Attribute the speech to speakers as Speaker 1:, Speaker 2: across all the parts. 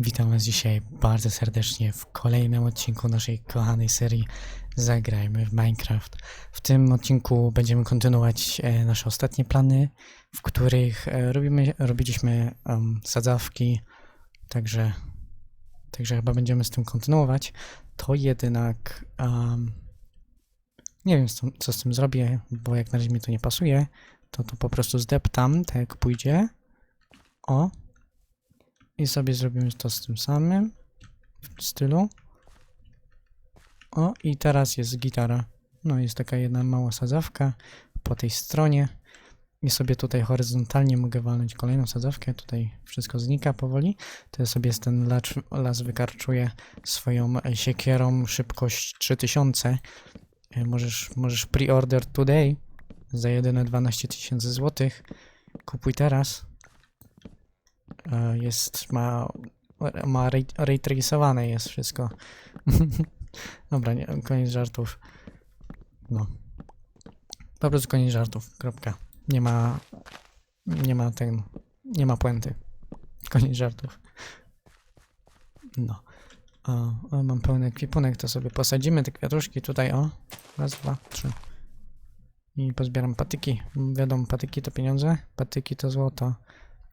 Speaker 1: Witam Was dzisiaj bardzo serdecznie w kolejnym odcinku naszej kochanej serii Zagrajmy w Minecraft. W tym odcinku będziemy kontynuować e, nasze ostatnie plany, w których e, robimy, robiliśmy em, sadzawki, także, także chyba będziemy z tym kontynuować. To jednak em, nie wiem co, co z tym zrobię, bo jak na razie mi to nie pasuje, to to po prostu zdeptam, tak jak pójdzie. O, i sobie zrobimy to z tym samym stylu. O, i teraz jest gitara. No, jest taka jedna mała sadzawka po tej stronie. I sobie tutaj horyzontalnie mogę walnąć kolejną sadzawkę. Tutaj wszystko znika powoli. To ja sobie ten las, las wykarczuję swoją e, siekierą szybkość 3000. E, Możesz, możesz pre-order today za jedyne 12 tysięcy złotych. Kupuj teraz. E, jest, ma, ma ray, ray jest wszystko. Dobra, nie, koniec żartów. No. Po prostu koniec żartów, kropka. Nie ma, nie ma ten, nie ma puenty. Koniec żartów. No. O, o, mam pełny ekwipunek, to sobie posadzimy te kwiatuszki tutaj, o. Raz, dwa, trzy. I pozbieram patyki. Wiadomo, patyki to pieniądze, patyki to złoto.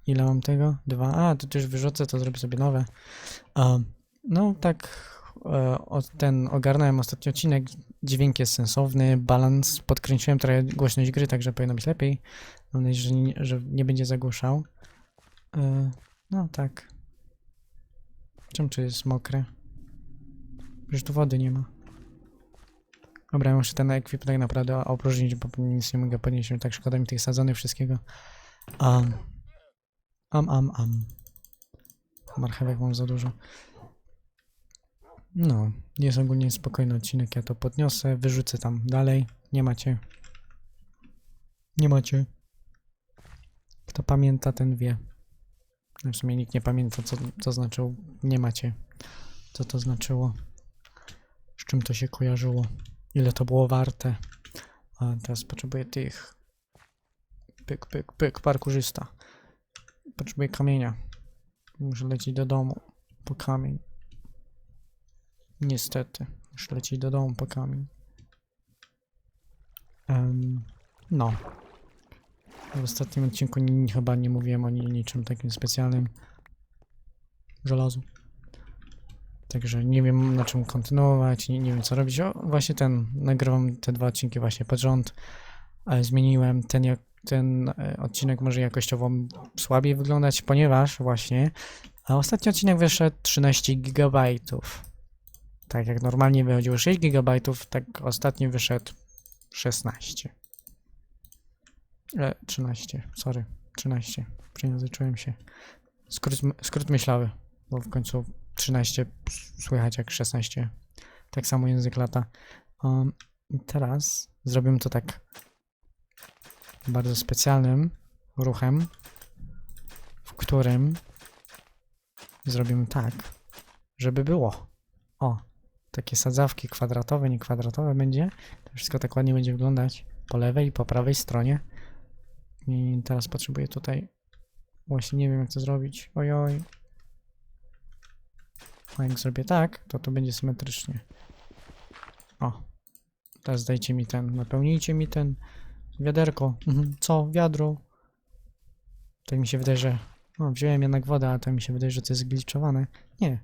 Speaker 1: Ile mam tego? Dwa. A, to już wyrzucę, to zrobię sobie nowe. Um, no, tak e, od ten ogarnąłem ostatni odcinek. Dźwięk jest sensowny, balans. Podkręciłem trochę głośność gry, także powinno być lepiej. Mam nadzieję, że nie, że nie będzie zagłuszał. E, no, tak. Czemu tu jest mokre? Przecież tu wody nie ma. Dobra, ja muszę ten ekwipunek naprawdę opróżnić, bo nic nie mogę podnieść. Tak szkoda mi tych sadzonych wszystkiego. Um, Am, am, am. Marchewek mam za dużo. No, jest ogólnie spokojny odcinek, ja to podniosę, wyrzucę tam dalej. Nie macie. Nie macie. Kto pamięta, ten wie. No W sumie nikt nie pamięta, co to znaczyło. Nie macie. Co to znaczyło. Z czym to się kojarzyło. Ile to było warte. A teraz potrzebuję tych. Pyk, pyk, pyk, parkurzysta. Potrzebuję kamienia. Muszę lecieć do domu po kamień. Niestety. Muszę lecieć do domu po kamień. Em, no. W ostatnim odcinku chyba nie mówiłem o ni- niczym takim specjalnym. Żelazu. Także nie wiem na czym kontynuować, nie, nie wiem co robić. O, właśnie ten, nagrywam te dwa odcinki właśnie pod rząd. Ale zmieniłem ten, jak, ten e, odcinek może jakościowo słabiej wyglądać, ponieważ właśnie a ostatni odcinek wyszedł 13 GB. Tak jak normalnie wychodziło 6 GB, tak ostatni wyszedł 16. E, 13, sorry, 13. Przejęzyczyłem się. Skrót, skrót myślowy, bo w końcu 13 słychać jak 16. Tak samo język lata. Um, teraz zrobimy to tak bardzo specjalnym ruchem, w którym zrobimy tak, żeby było. O, takie sadzawki kwadratowe, nie kwadratowe będzie. To wszystko tak ładnie będzie wyglądać po lewej i po prawej stronie. I teraz potrzebuję tutaj. Właśnie nie wiem jak to zrobić. Ojoj. A jak zrobię tak, to to będzie symetrycznie. O. Teraz dajcie mi ten, napełnijcie mi ten wiaderko. Mhm. Co? Wiadro. To mi się wydaje, że... O, wziąłem jednak wodę, a to mi się wydaje, że to jest gliczowane. Nie.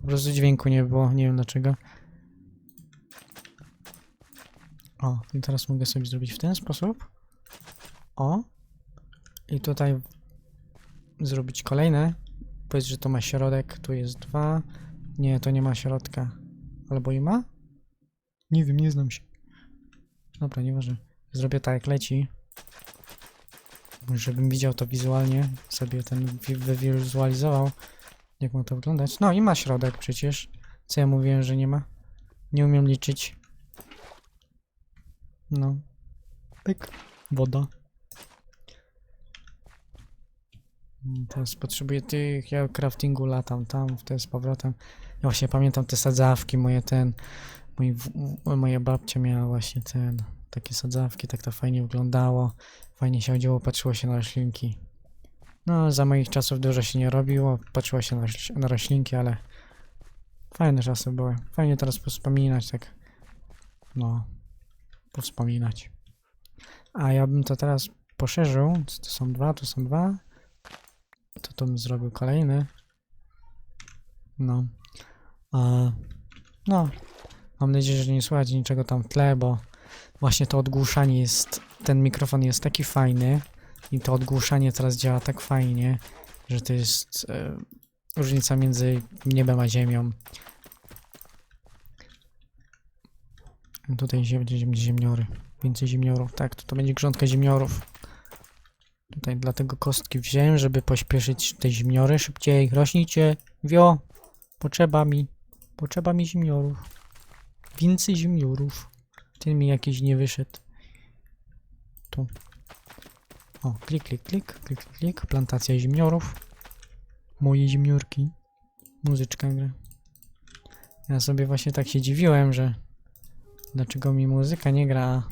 Speaker 1: Po prostu dźwięku nie było, nie wiem dlaczego. O, i teraz mogę sobie zrobić w ten sposób. O. I tutaj zrobić kolejne. Powiedz, że to ma środek, tu jest dwa. Nie, to nie ma środka. Albo i ma? Nie wiem, nie znam się. Dobra, nieważne. Zrobię tak jak leci. Żebym widział to wizualnie, sobie ten wi- wywizualizował, jak ma to wyglądać. No i ma środek przecież. Co ja mówiłem, że nie ma? Nie umiem liczyć. No. Pyk. Woda. Teraz potrzebuję tych, ja craftingu latam tam, w te z powrotem. Ja właśnie pamiętam te sadzawki, moje ten, mój, moja babcia miała właśnie ten, takie sadzawki, tak to fajnie wyglądało. Fajnie się chodziło, patrzyło się na roślinki. No, za moich czasów dużo się nie robiło, patrzyło się na, na roślinki, ale fajne czasy były. Fajnie teraz wspominać, tak, no, powspominać. A ja bym to teraz poszerzył, to są dwa, to są dwa, to to bym zrobił kolejny. No, a, no, mam nadzieję, że nie słychać niczego tam w tle, bo właśnie to odgłuszanie jest, ten mikrofon jest taki fajny i to odgłuszanie teraz działa tak fajnie, że to jest e, różnica między niebem a ziemią. Tutaj będzie ziem- ziemniory. Więcej ziemniorów. Tak, to, to będzie grządka ziemniorów. Tutaj dlatego kostki wziąłem, żeby pośpieszyć te ziemniory. Szybciej, rośnijcie. Wio, potrzeba mi, potrzeba mi ziemniorów. Więcej ziemniorów. Ten mi jakiś nie wyszedł. Tu. O, klik, klik, klik, klik, klik. Plantacja ziemniorów. Moje ziemniorki. Muzyczka gra. Ja sobie właśnie tak się dziwiłem, że dlaczego mi muzyka nie gra.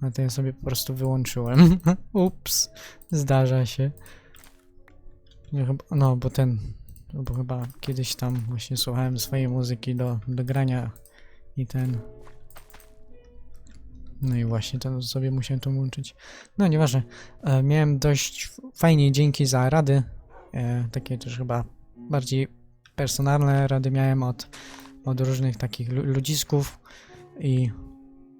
Speaker 1: A to ja sobie po prostu wyłączyłem. Ups, zdarza się. Nie, chyba, no, bo ten, bo chyba kiedyś tam właśnie słuchałem swojej muzyki do, do grania i ten. No i właśnie to sobie musiałem to łączyć. No nieważne. E, miałem dość fajnie, dzięki za rady. E, takie też chyba bardziej personalne rady miałem od, od różnych takich lu- ludzisków i,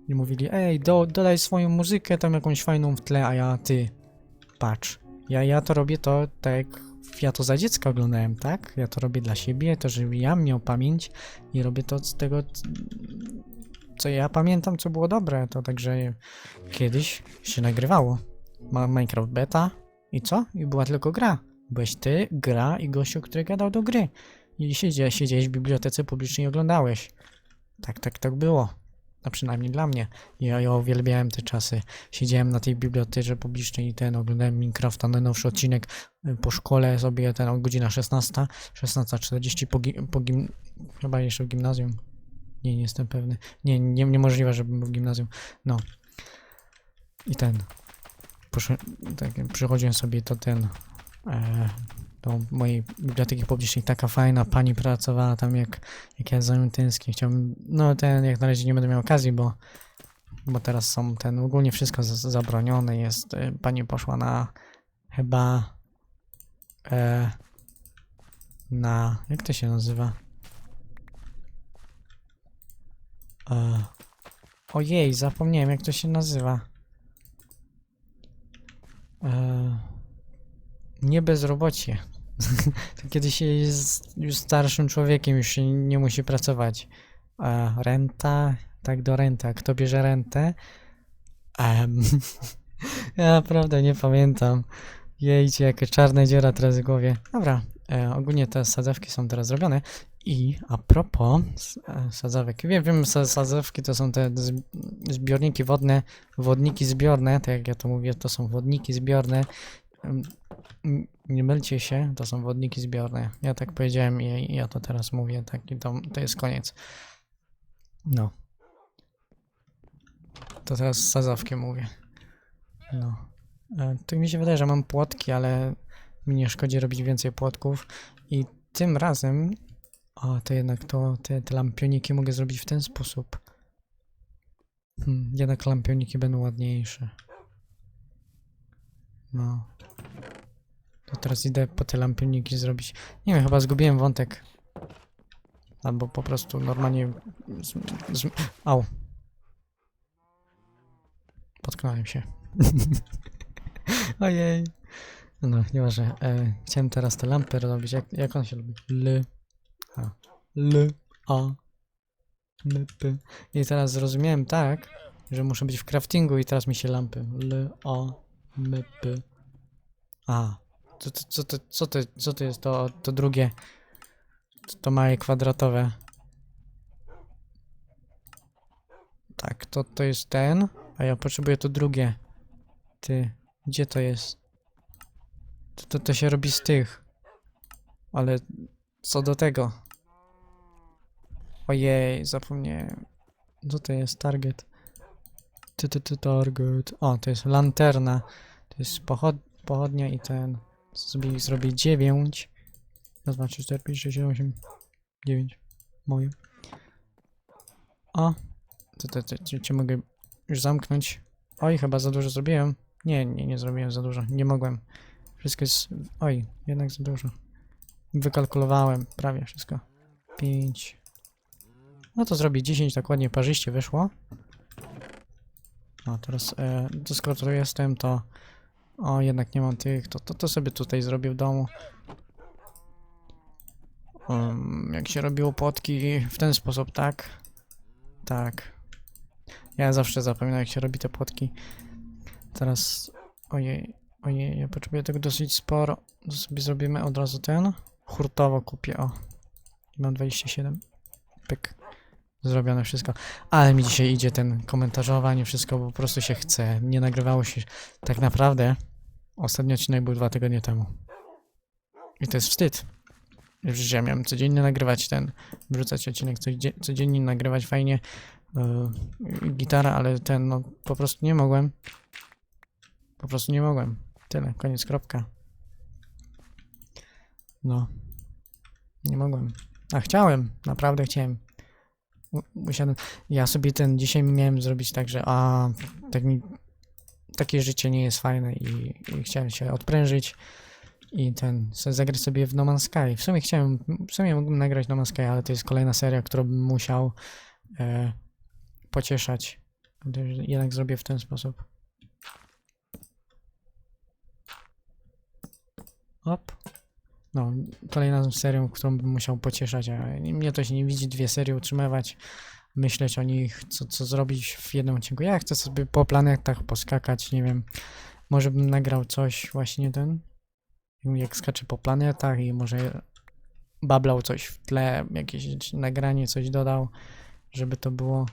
Speaker 1: i mówili, ej, do, dodaj swoją muzykę, tam jakąś fajną w tle, a ja, ty, patrz, ja, ja to robię to tak ja to za dziecka oglądałem, tak? Ja to robię dla siebie, to żeby ja miał pamięć i robię to z tego, co ja pamiętam, co było dobre, to także kiedyś się nagrywało. Ma Minecraft beta i co? I była tylko gra. Byłeś ty, gra i gościu, który gadał do gry. I siedzie, siedziałeś w bibliotece publicznej i oglądałeś. Tak, tak, tak było. A przynajmniej dla mnie. Ja, ja uwielbiałem te czasy. Siedziałem na tej bibliotece publicznej i ten, oglądałem Minecrafta, najnowszy odcinek po szkole sobie, ten o godzina 16, 16.40 po, po gim... chyba jeszcze w gimnazjum. Nie, nie jestem pewny. Nie, nie, niemożliwe, żebym był w gimnazjum. No. I ten. Proszę, tak, przychodziłem sobie to ten. E, do mojej biblioteki publicznej taka fajna pani pracowała tam jak, jak ja za tęsknię. Chciałbym, no ten jak na razie nie będę miał okazji, bo, bo teraz są ten, ogólnie wszystko z, zabronione jest. E, Pani poszła na chyba e, na, jak to się nazywa? E, ojej, zapomniałem jak to się nazywa. E, nie bezrobocie. to kiedy się jest już starszym człowiekiem, już się nie musi pracować. E, renta, tak do renta. Kto bierze rentę? Ja naprawdę nie pamiętam. Jejcie, jaka czarna dziura teraz w głowie. Dobra, e, ogólnie te sadzawki są teraz zrobione. I a propos e, sadzawek. Wiem, wiem, sa- sadzawki to są te zbiorniki wodne, wodniki zbiorne, tak jak ja to mówię, to są wodniki zbiorne. Nie mylcie się, to są wodniki zbiorne. Ja tak powiedziałem i ja to teraz mówię, tak i to, to jest koniec. No. To teraz sadzawkiem mówię. No. E, Tak mi się wydaje, że mam płotki, ale mi nie szkodzi robić więcej płotków. I tym razem, o, to jednak to, te, te lampioniki mogę zrobić w ten sposób. Hmm, jednak lampioniki będą ładniejsze. No. To teraz idę po te lampioniki zrobić. Nie wiem, chyba zgubiłem wątek. Albo po prostu normalnie... Z, z, au. Potknąłem się. Ojej. No, nieważne. E, chciałem teraz te lampy robić. Jak, jak on się lubi? L. L. A. L. P. I teraz zrozumiałem tak, że muszę być w craftingu i teraz mi się lampy. L. A. M. P. A. Co, to- co, to, co, to, co to jest to, to drugie? To, to małe kwadratowe. Tak, to, to jest ten, a ja potrzebuję to drugie. Ty, gdzie to jest? To, to, to się robi z tych. Ale co do tego? Ojej, zapomniałem. Co to jest target? Ty, ty, ty, target. O, to jest lanterna. To jest pochod... pochodnia i ten. Zrobię, zrobię 9. Raz, dwa, trzy, cztery, pięć, sześć, siedem, osiem. Moje. O! To, to, to, to, cię mogę już zamknąć. Oj, chyba za dużo zrobiłem. Nie, nie, nie zrobiłem za dużo. Nie mogłem. Wszystko jest... Oj, jednak za dużo. Wykalkulowałem prawie wszystko. 5. No to zrobię 10, tak ładnie parzyście wyszło. No teraz, e, to jestem, to... O, jednak nie mam tych, to, to, to sobie tutaj zrobię w domu. Um, jak się robiło płotki w ten sposób, tak? Tak. Ja zawsze zapominam, jak się robi te płotki. Teraz, ojej, ojej, ja potrzebuję tego dosyć sporo. To sobie zrobimy od razu ten. Hurtowo kupię, o. Mam 27. Pyk. Zrobione wszystko. Ale mi dzisiaj idzie ten komentarzowanie, wszystko, bo po prostu się chce. Nie nagrywało się. Tak naprawdę ostatni odcinek był dwa tygodnie temu. I to jest wstyd. Już ja miałem codziennie nagrywać ten, wrzucać odcinek, codzie- codziennie nagrywać fajnie yy, ale ten, no po prostu nie mogłem. Po prostu nie mogłem. Tyle, koniec, kropka. No. Nie mogłem. A chciałem, naprawdę chciałem. Usiadłem. Ja sobie ten dzisiaj miałem zrobić tak, że a tak mi takie życie nie jest fajne i, i chciałem się odprężyć i ten zagrać sobie w No Man's Sky. W sumie chciałem, w sumie mógłbym nagrać No Man's Sky, ale to jest kolejna seria, którą bym musiał e, pocieszać. Jednak zrobię w ten sposób. Op. No, kolejna serią, którą bym musiał pocieszać, a mnie to się nie widzi dwie serie utrzymywać, myśleć o nich, co, co zrobić w jednym odcinku. Ja chcę sobie po planetach poskakać, nie wiem, może bym nagrał coś właśnie ten, jak skaczę po planetach i może bablał coś w tle, jakieś nagranie, coś dodał, żeby to było,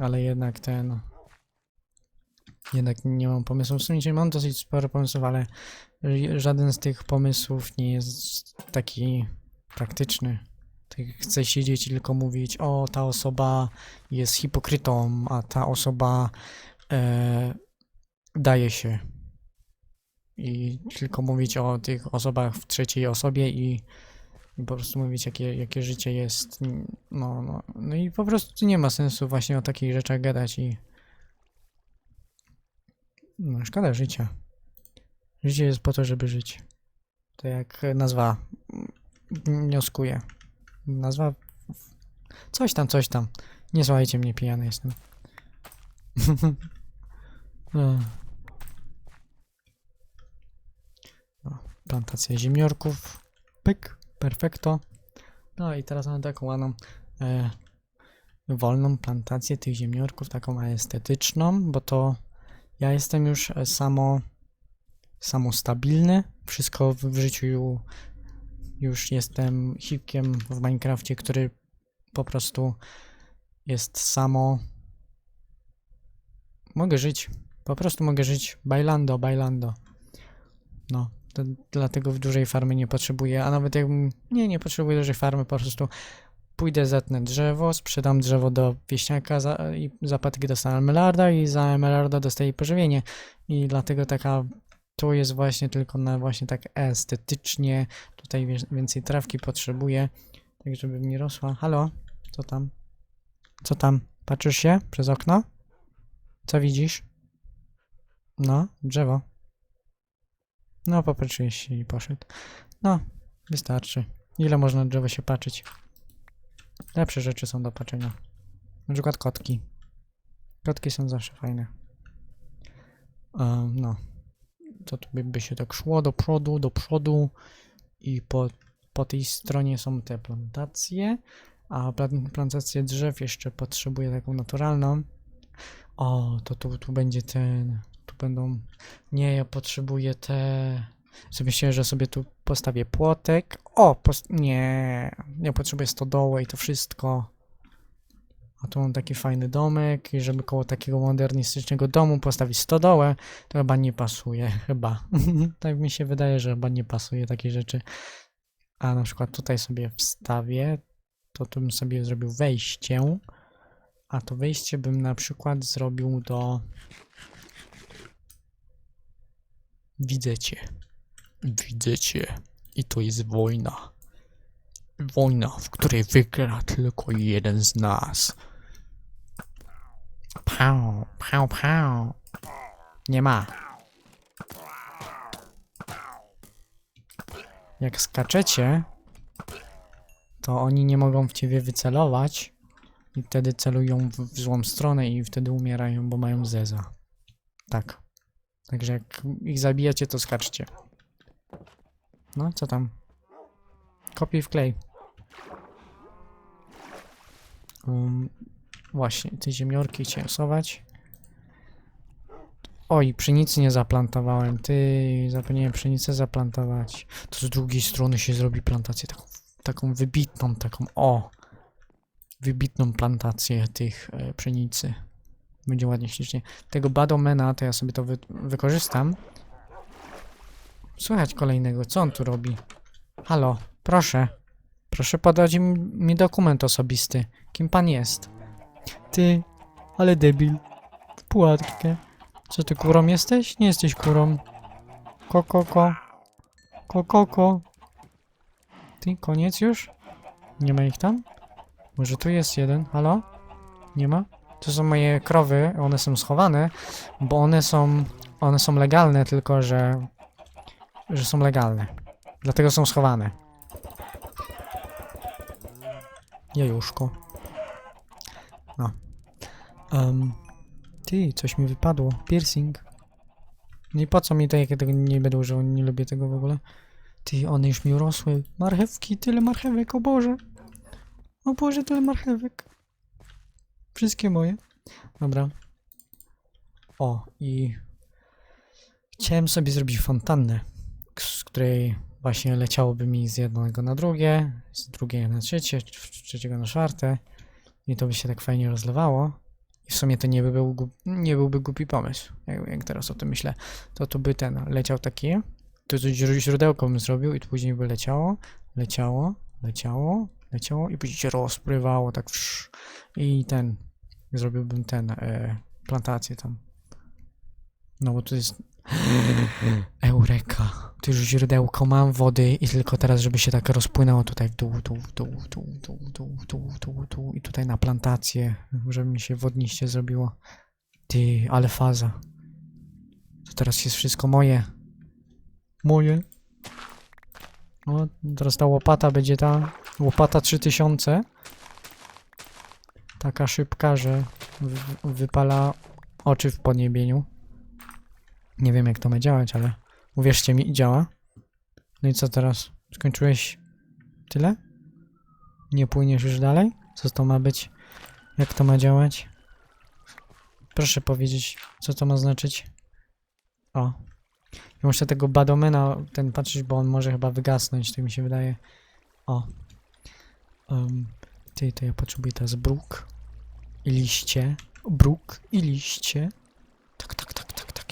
Speaker 1: ale jednak ten, jednak nie mam pomysłu. W sumie mam dosyć sporo pomysłów, ale żaden z tych pomysłów nie jest taki praktyczny. Tak Chcę siedzieć i tylko mówić, o, ta osoba jest hipokrytą, a ta osoba e, daje się. I tylko mówić o tych osobach w trzeciej osobie i, i po prostu mówić, jakie, jakie życie jest. No, no, no i po prostu nie ma sensu właśnie o takich rzeczach gadać i no, szkoda życia. Życie jest po to, żeby żyć. To jak nazwa mm, wnioskuje. Nazwa. Coś tam, coś tam. Nie słuchajcie mnie, pijany jestem. No. Plantacja ziemniorków. Pyk, perfekto. No i teraz mam taką ładną e, wolną plantację tych ziemniorków, taką estetyczną, bo to ja jestem już e, samo samostabilny. Wszystko w, życiu ju- już jestem hikiem w Minecrafcie, który po prostu jest samo. Mogę żyć. Po prostu mogę żyć. Bailando, bailando. No, to, dlatego w dużej farmy nie potrzebuję, a nawet jakbym. Nie, nie potrzebuję dużej farmy, po prostu pójdę, zetnę drzewo, sprzedam drzewo do wieśniaka za, i za patyki dostanę emelarda i za emelarda dostaję pożywienie. I dlatego taka tu jest właśnie tylko na właśnie tak estetycznie. Tutaj więcej trawki potrzebuję, tak żeby mi rosła. Halo? Co tam? Co tam? Patrzysz się przez okno? Co widzisz? No, drzewo. No, popatrzyłeś się i poszedł. No, wystarczy. Ile można na drzewo się patrzeć? Lepsze rzeczy są do patrzenia. Na przykład kotki. Kotki są zawsze fajne. Um, no to by, się tak szło do przodu, do przodu i po, po tej stronie są te plantacje, a plan- plantację drzew jeszcze potrzebuję taką naturalną. O, to tu, tu będzie ten, tu będą, nie, ja potrzebuję te, sobie że sobie tu postawię płotek. O, pos- nie, nie potrzebuję stodołę i to wszystko. A tu mam taki fajny domek i żeby koło takiego modernistycznego domu postawić stodołę, to chyba nie pasuje, chyba. tak mi się wydaje, że chyba nie pasuje takie rzeczy. A na przykład tutaj sobie wstawię, to tu bym sobie zrobił wejście, a to wejście bym na przykład zrobił do Widzę cię. Widzę cię. I to jest wojna. Wojna, w której wygra tylko jeden z nas. Pał, pał, pał. Nie ma. Jak skaczecie, to oni nie mogą w ciebie wycelować i wtedy celują w, w złą stronę i wtedy umierają, bo mają zeza. Tak. Także jak ich zabijacie, to skaczcie. No, co tam? Kopiuj w klej. Um, właśnie, te ziemiorki chciałem sować. Oj, pszenicy nie zaplantowałem. Ty, zapomniałem pszenicę zaplantować. To z drugiej strony się zrobi plantację taką, taką wybitną, taką o. Wybitną plantację tych e, pszenicy. Będzie ładnie, ślicznie. Tego Badomena to ja sobie to wy wykorzystam. Słychać kolejnego. Co on tu robi? Halo, proszę. Proszę podać mi, mi dokument osobisty. Kim pan jest? Ty, ale debil. Pułatkę. Co ty kurą jesteś? Nie jesteś kurą. Kokoko. Kokoko. Ty, koniec już? Nie ma ich tam? Może tu jest jeden? Halo? Nie ma? To są moje krowy, one są schowane, bo one są, one są legalne, tylko że, że są legalne. Dlatego są schowane. Jajuszko. No. Um, ty, coś mi wypadło. Piercing. I po co mi to, jak ja tego nie będę używał? Nie lubię tego w ogóle. Ty, one już mi urosły. Marchewki, tyle marchewek, o Boże. O Boże, tyle marchewek. Wszystkie moje. Dobra. O, i chciałem sobie zrobić fontannę, z której właśnie leciałoby mi z jednego na drugie, z drugiego na trzecie, z trzeciego na czwarte i to by się tak fajnie rozlewało. I w sumie to nie, by był, nie byłby głupi pomysł, jak, jak teraz o tym myślę. To tu by ten leciał taki, to źródełko bym zrobił i później by leciało, leciało, leciało, leciało i później się rozpływało tak wsz, i ten, zrobiłbym ten, e, plantację tam. No bo tu jest Eureka. Tu już źródełko mam wody i tylko teraz, żeby się tak rozpłynęło tutaj w dół, dół, dół, dół, dół, dół, dół, dół, dół i tutaj na plantację, żeby mi się wodniście zrobiło. Ty, ale faza. To teraz jest wszystko moje. Moje. O, teraz ta łopata będzie ta łopata 3000. Taka szybka, że wy- wypala oczy w podniebieniu. Nie wiem jak to ma działać, ale uwierzcie mi, działa. No i co teraz? Skończyłeś tyle? Nie płyniesz już dalej? Co to ma być? Jak to ma działać? Proszę powiedzieć, co to ma znaczyć. O. Ja muszę tego Badomena ten patrzeć, bo on może chyba wygasnąć, tak mi się wydaje. O. Um, ty, to ja potrzebuję teraz bruk i liście. Bruk i liście.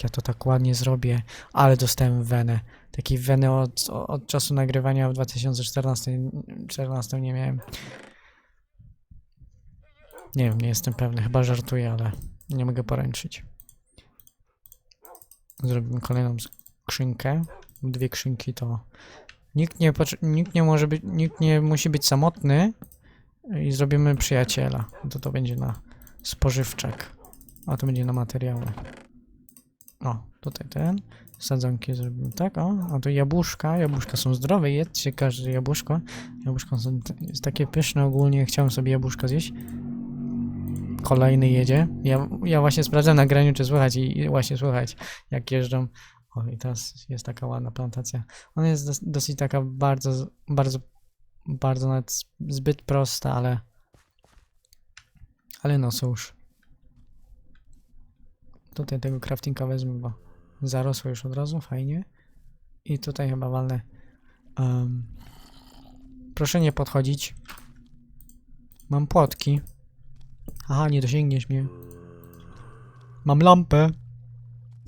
Speaker 1: Ja to tak ładnie zrobię. Ale dostałem wenę. Takiej weny od, od czasu nagrywania w 2014 14 nie miałem. Nie wiem, nie jestem pewny. Chyba żartuję, ale nie mogę poręczyć. Zrobimy kolejną skrzynkę. Dwie skrzynki to. Nikt nie, nikt nie może być, nikt nie musi być samotny i zrobimy przyjaciela. To to będzie na spożywczak. A to będzie na materiały. O, tutaj ten. Sadzonki zrobimy tak, o. A to jabłuszka. Jabłuszka są zdrowe. Jedzcie każde jabłuszko. Jabłuszko są takie pyszne ogólnie. Chciałem sobie jabłuszko zjeść. Kolejny jedzie. Ja, ja właśnie sprawdzam na graniu, czy słychać i, właśnie słychać, jak jeżdżą. O, i teraz jest taka ładna plantacja. Ona jest dos, dosyć taka bardzo, bardzo, bardzo nawet zbyt prosta, ale ale no cóż. Tutaj tego craftinga wezmę, bo zarosło już od razu, fajnie. I tutaj chyba walnę. em, proszę nie podchodzić. Mam płotki. Aha, nie dosięgniesz mnie. Mam lampę.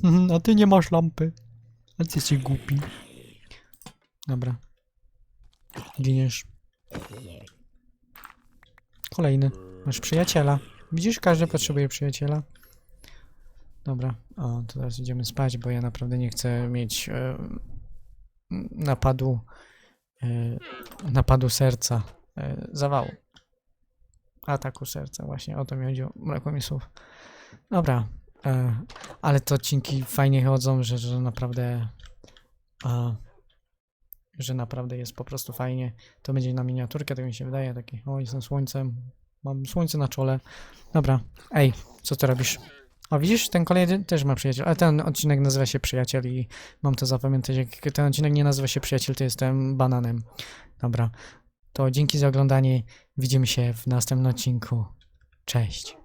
Speaker 1: Mhm, A ty nie masz lampy. A ty jesteś głupi. Dobra. Giniesz. Kolejny. Masz przyjaciela. Widzisz, każdy potrzebuje przyjaciela. Dobra, o, to teraz idziemy spać, bo ja naprawdę nie chcę mieć e, napadu, e, napadu serca, e, zawału. Ataku serca, właśnie o to mi chodziło, brakło mi słów. Dobra, e, ale te odcinki fajnie chodzą, że, że naprawdę, a, że naprawdę jest po prostu fajnie. To będzie na miniaturkę, tak mi się wydaje, taki, o, jestem słońcem, mam słońce na czole. Dobra, ej, co ty robisz? O, widzisz, ten kolejny też ma przyjaciel, ale ten odcinek nazywa się Przyjaciel i mam to zapamiętać. Jak ten odcinek nie nazywa się Przyjaciel, to jestem bananem. Dobra, to dzięki za oglądanie. Widzimy się w następnym odcinku. Cześć.